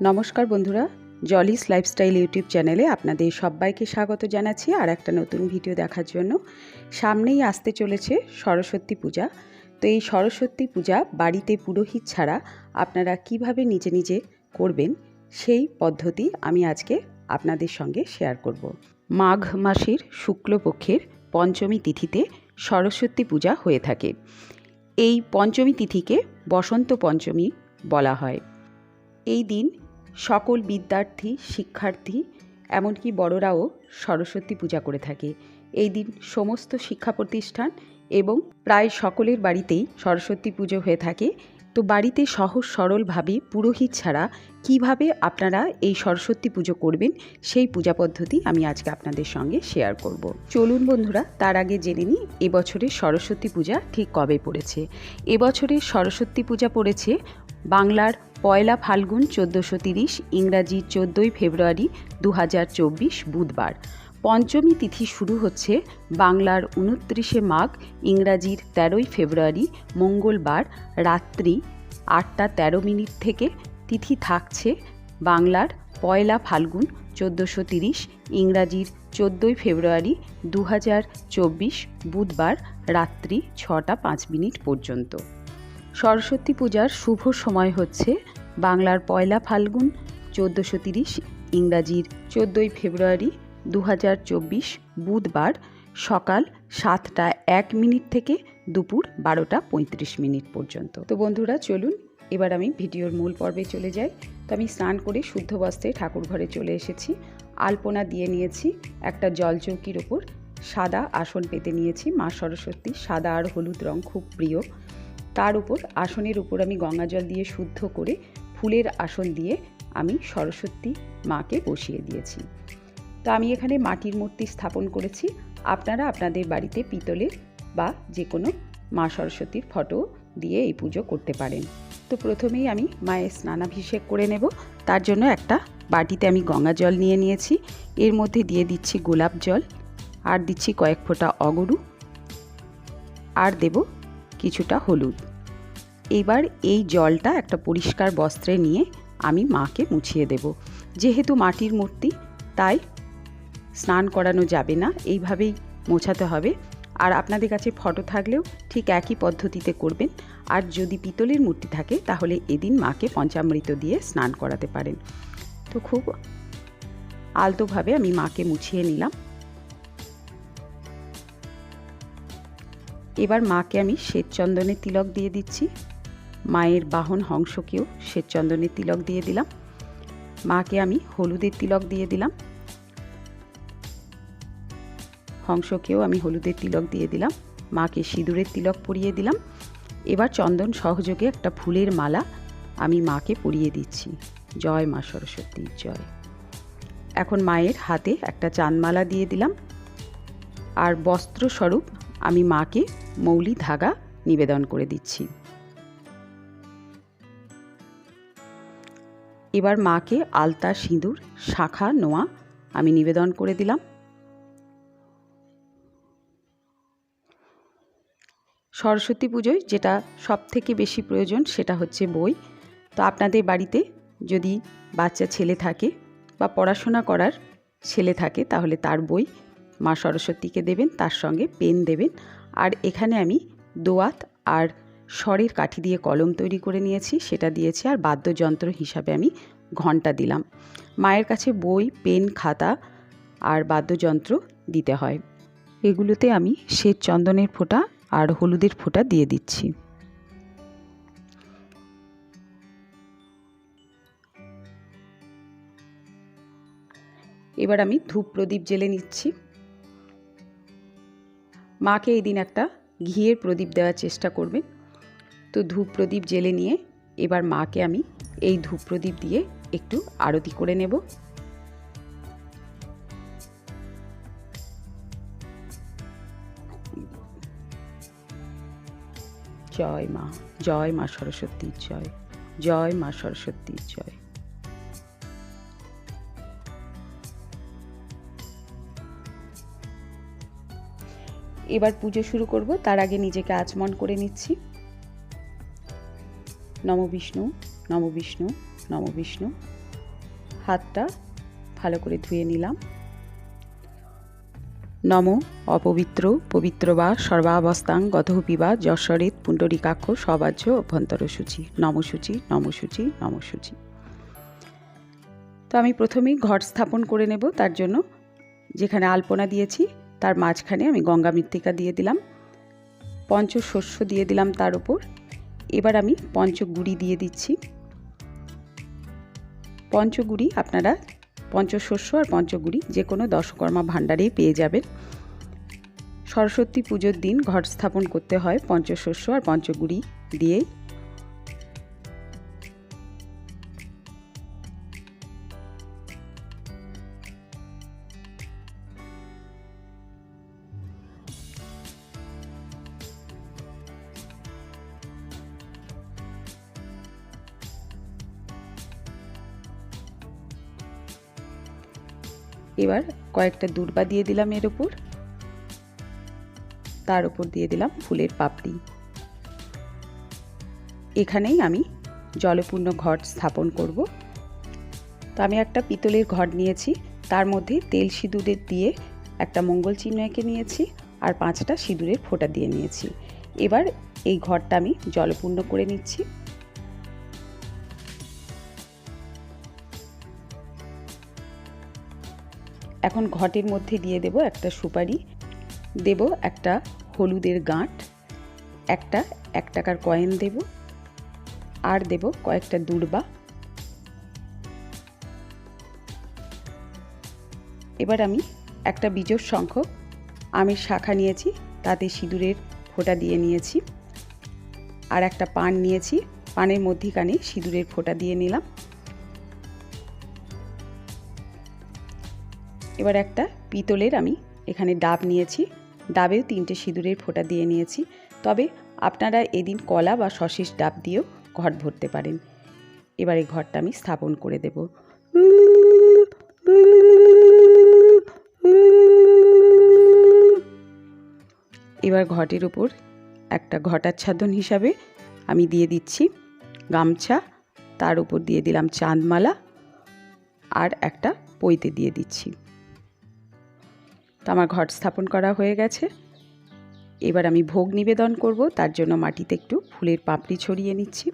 নমস্কার বন্ধুরা জলিস lifestyle YouTube চ্যানেলে আপনাদের সবাইকে স্বাগত জানাচ্ছি আর একটা নতুন ভিডিও দেখার জন্য। সামনেই আসতে চলেছে সরস্বতী পূজা। তো এই সরস্বতী পূজা বাড়িতে পুরোহিত ছাড়া আপনারা কীভাবে নিজে নিজে করবেন সেই পদ্ধতি আমি আজকে আপনাদের সঙ্গে শেয়ার করব। মাঘ মাসের শুক্লপক্ষের পঞ্চমী তিথিতে সরস্বতী পূজা হয়ে থাকে। এই পঞ্চমী তিথিকে বসন্ত পঞ্চমী বলা হয়। এই দিন সকল বিদ্যার্থী, শিক্ষার্থী, এমনকি বড়রাও সরস্বতী পূজা করে থাকে। এই দিন সমস্ত শিক্ষা প্রতিষ্ঠান এবং প্রায় সকলের বাড়িতেই সরস্বতী পুজো হয়ে থাকে। তো বাড়িতে সহজ সরলভাবে পুরোহিত ছাড়া কীভাবে আপনারা এই সরস্বতী পুজো করবেন, সেই পূজা পদ্ধতি আমি আজকে আপনাদের সঙ্গে শেয়ার করব। চলুন বন্ধুরা, তার আগে জেনে নিই, এবছরের সরস্বতী পূজা ঠিক কবে পড়েছে? এবছরের সরস্বতী পূজা পড়েছে বাংলার পয়লা ফাল্গুন চোদ্দোশো তিরিশ, ইংরাজি চোদ্দোই ফেব্রুয়ারি দু হাজার চব্বিশ বুধবার। পঞ্চমী তিথি শুরু হচ্ছে বাংলার উনত্রিশে মাঘ, ইংরাজির তেরোই ফেব্রুয়ারি, মঙ্গলবার রাত্রি আটটা তেরো মিনিট থেকে তিথি থাকছে বাংলার পয়লা ফাল্গুন চোদ্দোশো তিরিশ, ইংরাজির চোদ্দোই ফেব্রুয়ারি দু হাজার চব্বিশ বুধবার রাত্রি ছটা পাঁচ মিনিট পর্যন্ত। সরস্বতী পূজার শুভ সময় হচ্ছে বাংলার পয়লা ফাল্গুন, চোদ্দোশো তিরিশ, ইংরাজির চোদ্দোই ফেব্রুয়ারি দু হাজার চব্বিশ বুধবার সকাল সাতটা এক মিনিট থেকে দুপুর বারোটা পঁয়ত্রিশ মিনিট পর্যন্ত। তো বন্ধুরা, চলুন, এবার আমি ভিডিওর মূল পর্বে চলে যাই। তো আমি স্নান করে শুদ্ধ বস্ত্রে ঠাকুর ঘরে চলে এসেছি। আলপনা দিয়ে নিয়েছি একটা জলচৌকির ওপর। সাদা আসন পেতে নিয়েছি। মা সরস্বতী সাদা আর হলুদ রং খুব প্রিয়। তার উপর আসনের উপর আমি গঙ্গা জল দিয়ে শুদ্ধ করে ফুলের আসন দিয়ে আমি সরস্বতী মাকে বসিয়ে দিয়েছি। তো আমি এখানে মাটির মূর্তি স্থাপন করেছি। আপনারা আপনাদের বাড়িতে পিতলের বা যে কোনো মা সরস্বতীর ফটো দিয়ে এই পুজো করতে পারেন। তো প্রথমেই আমি মায়ের স্নানাভিষেক করে নেব। তার জন্য একটা বাটিতে আমি গঙ্গা জল নিয়ে নিয়েছি। এর মধ্যে দিয়ে দিচ্ছি গোলাপ জল। আর দিচ্ছি কয়েক ফোঁটা অগরু। আর দেব কিছুটা হলুদ। এবার এই জলটা একটা পরিষ্কার বস্ত্রে নিয়ে আমি মাকে মুছিয়ে দেব। যেহেতু মাটির মূর্তি, তাই স্নান করানো যাবে না, এইভাবেই মোছাতে হবে। আর আপনাদের কাছে ফটো থাকলেও ঠিক একই পদ্ধতিতে করবেন। আর যদি পিতলের মূর্তি থাকে, তাহলে এদিন মাকে পঞ্চামৃত দিয়ে স্নান করাতে পারেন। তো খুব আলতোভাবে আমি মাকে মুছিয়ে নিলাম। এবার মাকে আমি শ্বেতচন্দনের তিলক দিয়ে দিচ্ছি। মায়ের বাহন হংসকেও শ্বেতচন্দনের তিলক দিয়ে দিলাম। মাকে আমি হলুদের তিলক দিয়ে দিলাম। হংসকেও আমি হলুদের তিলক দিয়ে দিলাম। মাকে সিঁদুরের তিলক পরিয়ে দিলাম। এবার চন্দন সহযোগে একটা ফুলের মালা আমি মাকে পরিয়ে দিচ্ছি। জয় মা সরস্বতী, জয়। এখন মায়ের হাতে একটা চাঁদমালা দিয়ে দিলাম। আর বস্ত্রস্বরূপ আমি মাকে মৌলি ধাগা নিবেদন করে দিচ্ছি। এবার মাকে আলতা সিঁদুর, শাখা, নোয়া আমি নিবেদন করে দিলাম। সরস্বতী পুজোয় যেটা সব থেকে বেশি প্রয়োজন সেটা হচ্ছে বই। তো আপনাদের বাড়িতে যদি বাচ্চা ছেলে থাকে বা পড়াশোনা করার ছেলে থাকে তাহলে তার বই মা সরস্বতীকে দেবেন, তার সঙ্গে পেন দেবেন। আর এখানে আমি দোয়াত আর স্বরের কাঠি দিয়ে কলম তৈরি করে নিয়েছি, সেটা দিয়েছি আর বাদ্যযন্ত্র হিসাবে আমি ঘণ্টা দিলাম। মায়ের কাছে বই, পেন, খাতা আর বাদ্যযন্ত্র দিতে হয়। এগুলোতে আমি শ্বেত চন্দনের ফোঁটা আর হলুদের ফোঁটা দিয়ে দিচ্ছি। এবার আমি ধূপ প্রদীপ জেলে নিচ্ছি। মাকে এই দিন একটা ঘিয়ের প্রদীপ দেওয়ার চেষ্টা করবেন তো ধূপ প্রদীপ জেলে নিয়ে এবার মাকে আমি এই ধূপ প্রদীপ দিয়ে একটু আরতি করে নেব। জয় মা জয় মা সরস্বতীর জয় জয় মা সরস্বতীর জয়। এবার পুজো শুরু করব, তার আগে নিজেকে আচমন করে নিচ্ছি। নম বিষ্ণু নম বিষ্ণু নম বিষ্ণু। হাতটা ভালো করে ধুয়ে নিলাম। নম, অপবিত্র, পবিত্র বা সর্বাবস্থাং গতহপিবা, যশরেত, পুণ্ডরিকাক্ষ, সবাজ্য, অভ্যন্তর সূচি। নমসূচি নমসূচি নমসূচি তো আমি প্রথমেই ঘট স্থাপন করে নেব, তার জন্য যেখানে আলপনা দিয়েছি তার মাঝখানে আমি গঙ্গা মৃত্তিকা দিয়ে দিলাম, পঞ্চশস্য দিয়ে দিলাম তার উপর। এবার আমি পঞ্চগুড়ি দিয়ে দিচ্ছি। পঞ্চগুড়ি আপনারা পঞ্চশস্য আর পঞ্চগুড়ি যে কোনো দশকর্মা ভাণ্ডারেই পেয়ে যাবেন। সরস্বতী পুজোর দিন ঘট স্থাপন করতে হয় পঞ্চশস্য আর পঞ্চগুড়ি দিয়েই। এবার কয়েকটা দূর্বা দিয়ে দিলাম এর উপর। তার উপর দিয়ে দিলাম ফুলের পাপড়ি। এখানেই আমি জলপূর্ণ ঘট স্থাপন করব। তো আমি একটা পিতলের ঘট নিয়েছি, তার মধ্যে তেল সিঁদুরের দিয়ে একটা মঙ্গল চিহ্ন এঁকে নিয়েছি আর পাঁচটা সিঁদুরের ফোঁটা দিয়ে নিয়েছি। এবার এই ঘরটা আমি জলপূর্ণ করে নিচ্ছি। এখন ঘটের মধ্যে দিয়ে দেব একটা সুপারি, দেব একটা হলুদের গাঁট, একটা এক টাকার কয়েন দেব, আর দেব কয়েকটা দূর্বা। এবার আমি একটা বীজর সংখ্যক আমের শাখা নিয়েছি, তাতে সিঁদুরের ফোঁটা দিয়ে নিয়েছি, আর একটা পান নিয়েছি, পানের মধ্যিখানে সিঁদুরের ফোঁটা দিয়ে নিলাম। এবার একটা পিতলের আমি এখানে ডাব নিয়েছি। ডাবেও তিনটে সিঁদুরের ফোঁটা দিয়ে নিয়েছি। তবে আপনারা এদিন কলা বা সশেষ ডাব দিয়েও ঘট ভরতে পারেন। এবার এই ঘরটা আমি স্থাপন করে দেব। এবার ঘটের উপর একটা ঘটাচ্ছাদন হিসাবে আমি দিয়ে দিচ্ছি গামছা। তার উপর দিয়ে দিলাম চাঁদমালা। আর একটা পইতে দিয়ে দিচ্ছি। তো আমার ঘট স্থাপন করা হয়ে গেছে। এবার আমি ভোগ নিবেদন করব, তার জন্য মাটিতে একটু ফুলের পাপড়ি ছড়িয়ে নিচ্ছি।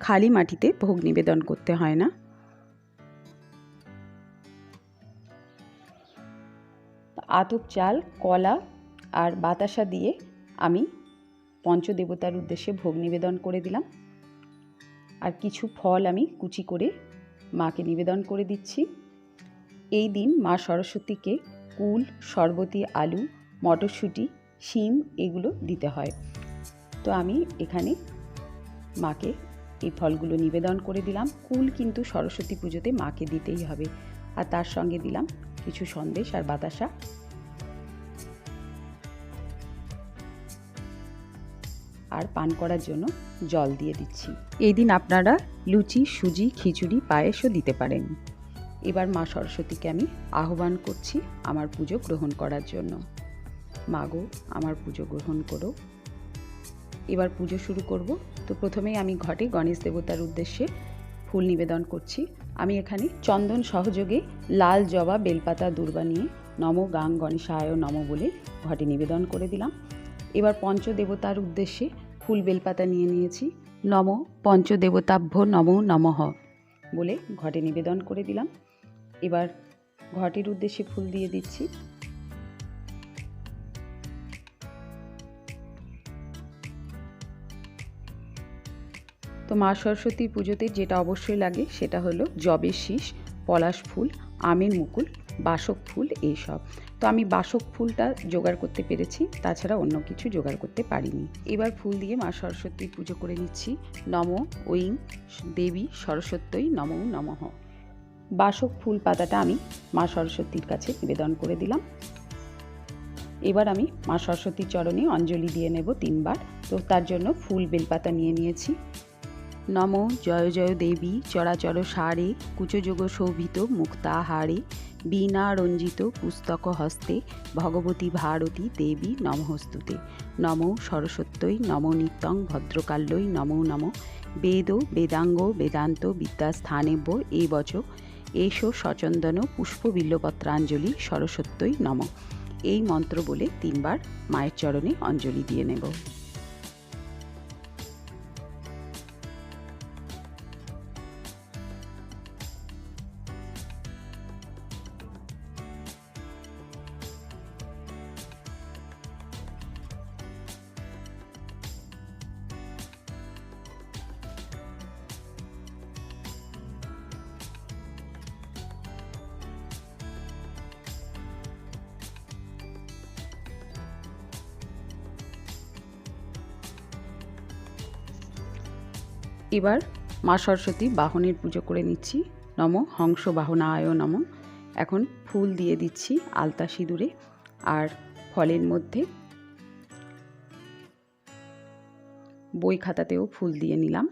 খালি মাটিতে ভোগ নিবেদন করতে হয় না। আতপ চাল, কলা আর বাতাসা দিয়ে আমি পঞ্চদেবতার উদ্দেশ্যে ভোগ নিবেদন করে দিলাম। আর কিছু ফল আমি কুচি করে মাকে নিবেদন করে দিচ্ছি। এই দিন মা সরস্বতীকে কুল, শরবতি, আলু, মটরশুঁটি, শিম এগুলো দিতে হয়। তো আমি এখানে মাকে এই ফলগুলো নিবেদন করে দিলাম। কুল কিন্তু সরস্বতী পুজোতে মাকে দিতেই হবে। আর তার সঙ্গে দিলাম কিছু সন্দেশ আর বাতাসা। আর পান করার জন্য জল দিয়ে দিচ্ছি। এই দিন আপনারা লুচি, সুজি, খিচুড়ি, পায়েসও দিতে পারেন। এবার মা সরস্বতীকে আমি আহ্বান করছি আমার পুজো গ্রহণ করার জন্য। মাগো আমার পুজো গ্রহণ করো। এবার পুজো শুরু করব। তো প্রথমেই আমি ঘটে গণেশ দেবতার উদ্দেশ্যে ফুল নিবেদন করছি। আমি এখানে চন্দন সহযোগে লাল জবা বেলপাতা দুর্বা নিয়ে নম গাং গণেশায় নম বলে ঘটে নিবেদন করে দিলাম। এবার পঞ্চদেবতার উদ্দেশ্যে ফুল বেলপাতা নিয়ে নিয়েছি। নম পঞ্চদেবতাভ্য নম নমঃ বলে ঘটে নিবেদন করে দিলাম। এবার ঘটের উদ্দেশ্যে ফুল দিয়ে দিচ্ছি। তো মা সরস্বতীর পুজোতে যেটা অবশ্যই লাগে সেটা হলো জবের শীষ, পলাশ ফুল, আমের মুকুল, বাসক ফুল এইসব। তো আমি বাসক ফুলটা জোগাড় করতে পেরেছি, তাছাড়া অন্য কিছু জোগাড় করতে পারিনি। এবার ফুল দিয়ে মা সরস্বতীর পুজো করে নিচ্ছি। নম ঐং দেবী, সরস্বত্যই নম, নমঃ। বাসক ফুল পাতাটা আমি মা সরস্বতীর কাছে নিবেদন করে দিলাম। এবার আমি মা সরস্বতীর চরণে অঞ্জলি দিয়ে নেব তিনবার। তো তার জন্য ফুল বেলপাতা নিয়ে নিয়েছি। নম জয় জয় দেবী, চরাচর সারে, কুচযোগ শোভিত, মুক্তাহারে বীণা রঞ্জিত পুস্তক হস্তে, ভগবতী ভারতী দেবী নমহস্তুতে নম সরস্বত্যই, নম নিত্যং ভদ্রকাল্যই, নমো নম। বেদ বেদাঙ্গ বেদান্ত বিদ্যাস্থানেব্য এই বচ এইসো সচন্দন পুষ্প বিল্লপত্রাঞ্জলি সরস্বত্যই নম। এই মন্ত্র বলে তিনবার মায়ের চরণে অঞ্জলি দিয়ে নেব। এবার মা সরস্বতী বাহনের পুজো করে নিচ্ছি। নম হংস বাহনায় নম। এখন ফুল দিয়ে দিচ্ছি আলতা সিঁদুরে আর ফলের মধ্যে বই খাতাতেও ফুল দিয়ে নিলাম।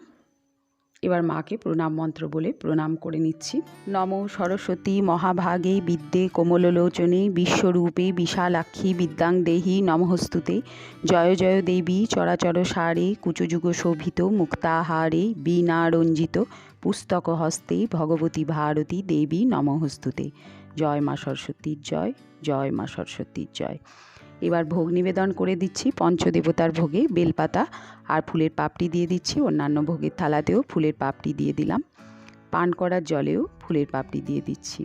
এবার মাকে প্রণাম মন্ত্র বলে প্রণাম করে নিচ্ছি। নম সরস্বতী মহাভাগে বিদ্যে কোমললোচনে বিশ্বরূপে বিশালাক্ষী বিদ্যাং দেহি নমহস্তুতে জয় জয় দেবী চরাচর সারে কুচযুগ শোভিত মুক্তাহারে বীণা রঞ্জিত পুস্তক হস্তে ভগবতী ভারতী দেবী নমহস্তুতে জয় মা সরস্বতীর জয় জয় মা সরস্বতীর জয়। এবার ভোগ নিবেদন করে দিচ্ছি। পঞ্চদেবতার ভোগে বেলপাতা আর ফুলের পাপড়ি দিয়ে দিচ্ছি। অন্যান্য ভোগের থালাতেও ফুলের পাপড়ি দিয়ে দিলাম। পান করার জলেও ফুলের পাপড়ি দিয়ে দিচ্ছি।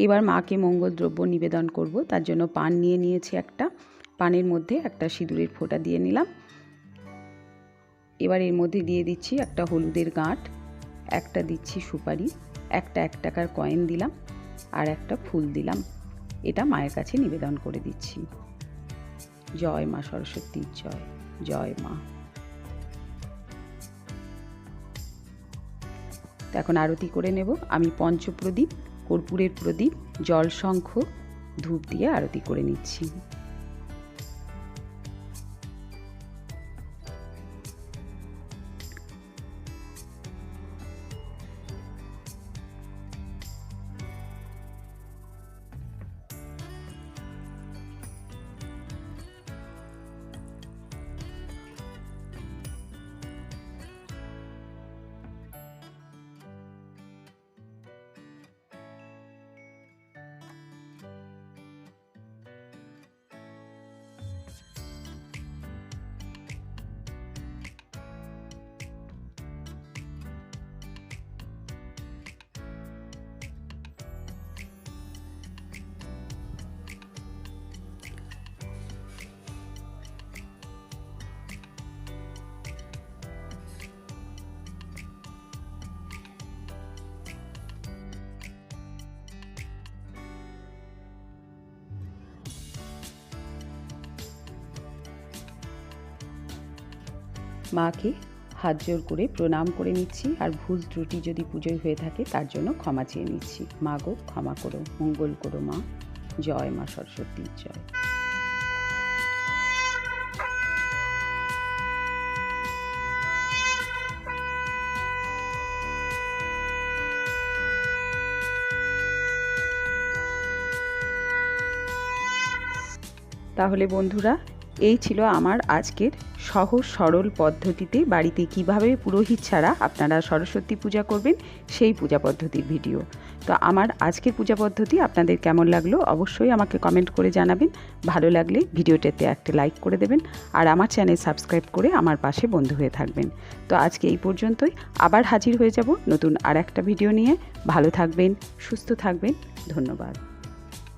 এবার মাকে মঙ্গল দ্রব্য নিবেদন করব। তার জন্য পান নিয়ে নিয়েছি একটা। পানের মধ্যে একটা সিঁদুরের ফোঁটা দিয়ে নিলাম। এবার এর মধ্যে দিয়ে দিচ্ছি একটা হলুদের গাঁট। একটা দিচ্ছি সুপারি, একটা এক টাকার কয়েন দিলাম আর একটা ফুল দিলাম। এটা মায়ের কাছে নিবেদন করে দিচ্ছি। জয় মা সরস্বতীর জয় জয় মা। তো এখন আরতি করে নেব। আমি পঞ্চপ্রদীপ, কর্পূরের প্রদীপ জল শঙ্খ ধূপ দিয়ে আরতি করে নিচ্ছি। মাকে হাত জোর করে প্রণাম করে নিচ্ছি আর ভুল ত্রুটি যদি পুজোয় হয়ে থাকে তার জন্য ক্ষমা চেয়ে নিচ্ছি। মা গো, ক্ষমা করো, মঙ্গল করো মা। জয় মা সরস্বতীর জয়। তাহলে বন্ধুরা এই ছিল আমার আজকের সহজ সরল পদ্ধতিতে বাড়িতে কীভাবে পুরোহিত ছাড়া আপনারা সরস্বতী পূজা করবেন, সেই পূজা পদ্ধতির ভিডিও। তো আমার আজকের পূজা পদ্ধতি আপনাদের কেমন লাগল অবশ্যই আমাকে কমেন্ট করে জানাবেন। ভালো লাগলে ভিডিওটাতে একটা লাইক করে দেবেন আর আমার চ্যানেল সাবস্ক্রাইব করে আমার পাশে বন্ধু হয়ে থাকবেন। তো আজকে এই পর্যন্তই, আবার হাজির হয়ে যাব নতুন আর একটা ভিডিও নিয়ে। ভালো থাকবেন, সুস্থ থাকবেন, ধন্যবাদ।